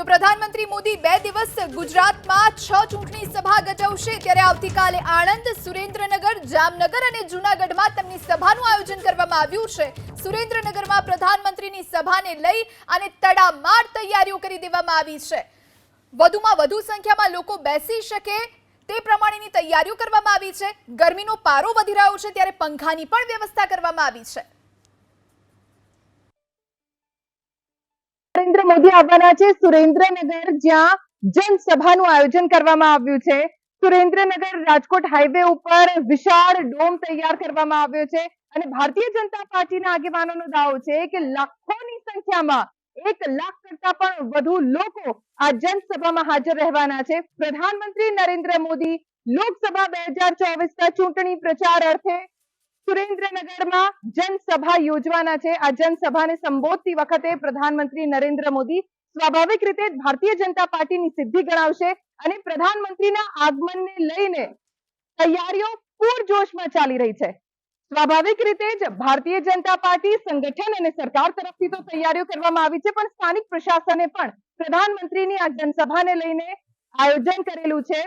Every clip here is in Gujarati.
તો પ્રધાનમંત્રી મોદી બે દિવસ ગુજરાતમાં છ ચૂંટણી સભા ગજવશે. ત્યારે આવતીકાલે આણંદ, સુરેન્દ્રનગર, જામનગર અને જૂનાગઢમાં તેમની સભાનું આયોજન કરવામાં આવ્યું છે. સુરેન્દ્રનગરમાં પ્રધાનમંત્રીની સભાને લઈ અને તડામાર તૈયારીઓ કરી દેવામાં આવી છે. વધુમાં વધુ સંખ્યામાં લોકો બેસી શકે તે પ્રમાણેની તૈયારીઓ કરવામાં આવી છે. ગરમીનો પારો વધી રહ્યો છે, ત્યારે પંખાની પણ વ્યવસ્થા કરવામાં આવી છે. મોદી આવવાના છે. સુરેન્દ્રનગર જ્યાં જનસભાનું આયોજન કરવામાં આવ્યું છે. સુરેન્દ્રનગર રાજકોટ હાઈવે ઉપર વિશાળ ડોમ તૈયાર કરવામાં આવ્યો છે અને ભારતીય જનતા પાર્ટીના આગેવાનોનો દાવો છે કે લાખોની સંખ્યામાં એક લાખ કરતા પણ વધુ લોકો આ જનસભામાં હાજર રહેવાના છે. પ્રધાનમંત્રી નરેન્દ્ર મોદી લોકસભા બે હજાર ચોવીસના ચૂંટણી પ્રચાર અર્થે સુરેન્દ્રનગરમાં જનસભા યોજવાના છે. આ જનસભાને સંબોધતી વખતે પ્રધાનમંત્રી નરેન્દ્ર મોદી સ્વાભાવિક રીતે ભારતીય જનતા પાર્ટીની સિદ્ધિ ગણાવશે અને પ્રધાનમંત્રીના આગમનને લઈને તૈયારીઓ પૂરજોશમાં ચાલી રહી છે. સ્વાભાવિક રીતે જ ભારતીય જનતા પાર્ટી સંગઠન અને સરકાર તરફથી તો તૈયારીઓ કરવામાં આવી છે, પણ સ્થાનિક પ્રશાસને પણ પ્રધાનમંત્રીની આ જનસભાને લઈને આયોજન કરેલું છે.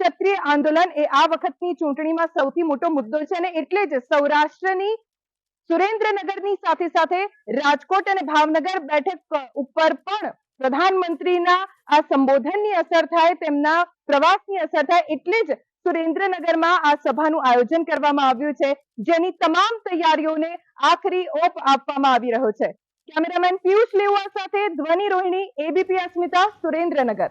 ક્ષત્રિય આંદોલન એ આ વખતની ચૂંટણીમાં સૌથી મોટો મુદ્દો છે અને એટલે જ સૌરાષ્ટ્રની સુરેન્દ્રનગરની સાથે સાથે રાજકોટ અને ભાવનગર બેઠક ઉપર પણ પ્રધાનમંત્રીના આ સંબોધનની અસર થાય, તેમના પ્રવાસની અસર થાય એટલે જ સુરેન્દ્રનગરમાં આ સભાનું આયોજન કરવામાં આવ્યું છે, જેની તમામ તૈયારીઓને આખરી ઓપ આપવામાં આવી રહ્યો છે. કેમેરામેન પિયુષ લેવા સાથે ધ્વનિ રોહિણી એબીપી અસ્મિતા, સુરેન્દ્રનગર.